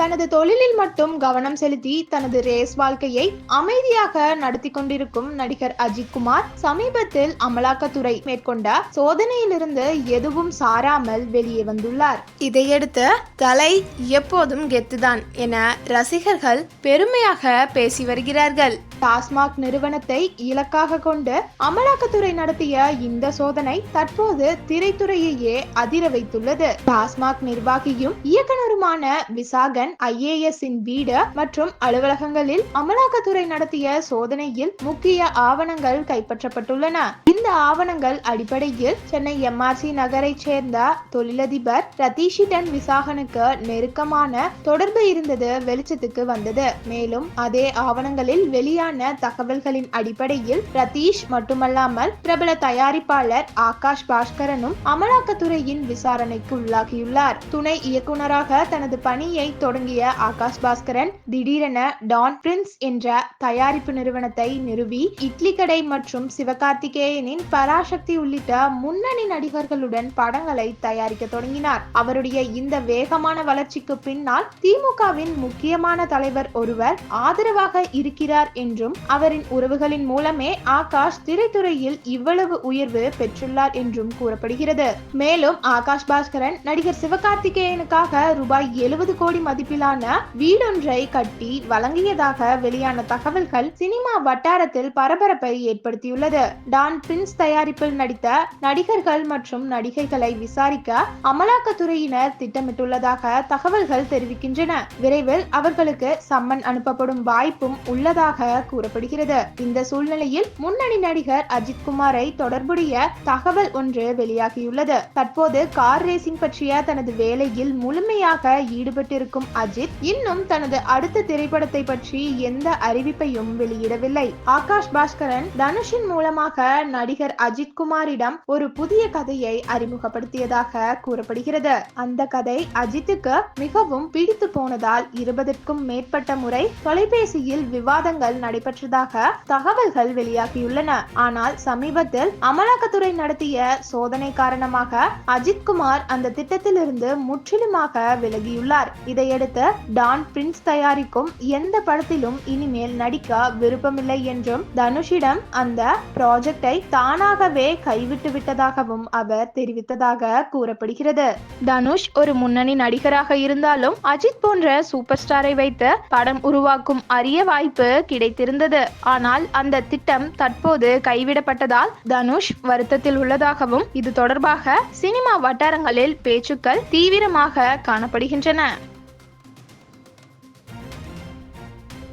தனது தொழிலில் மட்டும் கவனம் செலுத்தி தனது ரேஸ் வாழ்க்கையை அமைதியாக நடத்தி கொண்டிருக்கும் நடிகர் அஜித் குமார் சமீபத்தில் அமலாக்கத்துறை மேற்கொண்ட சோதனையிலிருந்து எதுவும் சாராமல் வெளியே வந்துள்ளார். இதையடுத்து தலை எப்போதும் கெத்துதான் என ரசிகர்கள் பெருமையாக பேசி வருகிறார்கள். டாஸ்மாக் நிறுவனத்தை இலக்காக கொண்டு அமலாக்கத்துறை நடத்திய இந்த சோதனை தற்போது திரைத்துறையையே அதிர வைத்துள்ளது. டாஸ்மாக் நிர்வாகியும் இயக்குனர் இயக்குனருமான விசாகன் ஐஏஎஸ்இன் வீடு மற்றும் அலுவலகங்களில் அமலாக்கத்துறை நடத்திய சோதனையில் முக்கிய ஆவணங்கள் கைப்பற்றப்பட்டுள்ளன. இந்த ஆவணங்கள் அடிப்படையில் சென்னை எம்ஆர்சி நகரைச் சேர்ந்த தொழிலதிபர் ரதீஷிடன் விசாகனுக்கு நெருக்கமான தொடர்பு இருந்தது வெளிச்சத்துக்கு வந்தது. மேலும் அதே ஆவணங்களில் வெளியான தகவல்களின் அடிப்படையில் ரதீஷ் மட்டுமல்லாமல் பிரபல தயாரிப்பாளர் ஆகாஷ் பாஸ்கரனும் அமலாக்கத்துறையின் விசாரணைக்கு உள்ளாகியுள்ளார். துணை இயக்குனராக தனது பணியை தொடங்கிய ஆகாஷ் பாஸ்கரன் திடீரென டான் பிரின்ஸ் என்ற தயாரிப்பு நிறுவனத்தை நிறுவி இட்லி கடை மற்றும் சிவகார்த்திகேயனின் பராசக்தி உள்ளிட்ட முன்னணி நடிகர்களுடன் படங்களை தயாரிக்க தொடங்கினார். அவருடைய இந்த வேகமான வளர்ச்சிக்கு பின்னால் திமுகவின் முக்கியமான தலைவர் ஒருவர் ஆதரவாக இருக்கிறார் என்றும் அவரின் உறவுகளின் மூலமே ஆகாஷ் திரைத்துறையில் இவ்வளவு உயர்வு பெற்றுள்ளார் என்றும் கூறப்படுகிறது. மேலும் ஆகாஷ் பாஸ்கரன் நடிகர் சிவகார்த்திகேயனுக்காக ரூபாய் எழுபது கோடி மதிப்பிலான வீடொன்றை கட்டி வழங்கியதாக வெளியான தகவல்கள் சினிமா வட்டாரத்தில் பரபரப்பை ஏற்படுத்தியுள்ளது. டான் பிரின்ஸ் தயாரிப்பில் நடித்த நடிகர்கள் மற்றும் நடிகைகளை விசாரிக்க அமலாக்கத்துறையினர் திட்டமிட்டுள்ளதாக தகவல்கள் தெரிவிக்கின்றன. விரைவில் அவர்களுக்கு சம்மன் அனுப்பப்படும் வாய்ப்பும் உள்ளதாக கூறப்படுகிறது. இந்த சூழ்நிலையில் முன்னணி நடிகர் அஜித் குமாரை தொடர்புடைய தகவல் ஒன்று வெளியாகியுள்ளது. தற்போது கார் ரேசிங் பற்றிய தனது வேலையில் முழுமையாக ஈடுபட்டிருக்கும் அஜித் இன்னும் தனது அடுத்த திரைப்படத்தை பற்றி எந்த அறிவிப்பையும் வெளியிடவில்லை. ஆகாஷ் பாஸ்கரன் தனுஷின் மூலமாக நடிகர் அஜித் குமாரிடம் ஒரு புதிய கதையை அறிமுகப்படுத்தியதாக கூறப்படுகிறது. அந்த கதை அஜித்துக்கு மிகவும் பிடித்து போனதால் இருபதற்கும் மேற்பட்ட முறை தொலைபேசியில் விவாதங்கள் நடைபெற்றதாக தகவல்கள் வெளியாகியுள்ளன. ஆனால் சமீபத்தில் அமலாக்கத்துறை நடத்திய சோதனை காரணமாக அஜித் குமார் அந்த திட்டத்திலிருந்து முற்றிலுமாக விலகியுள்ளார் இதையடுத்து டான் பிரின்ஸ் தயாரிக்கும் எந்த படத்திலும் இனிமேல் நடிக்க விருப்பமில்லை என்றும் தனுஷிடம் அந்த ப்ராஜெக்டை தானாகவே கைவிட்டு விட்டதாகவும் அவர் தெரிவித்ததாக கூறப்படுகிறது. தனுஷ் ஒரு முன்னணி நடிகராக இருந்தாலும் அஜித் போன்ற சூப்பர் ஸ்டாரை வைத்து படம் உருவாக்கும் அரிய வாய்ப்பு கிடைத்திருந்தது. ஆனால் அந்த திட்டம் தற்போது கைவிடப்பட்டதால் தனுஷ் வருத்தத்தில் உள்ளதாகவும் இது தொடர்பாக சினிமா வட்டாரங்களில் பேச்சுக்கள் தீவிரமாக காணப்படுகிறது. can chit.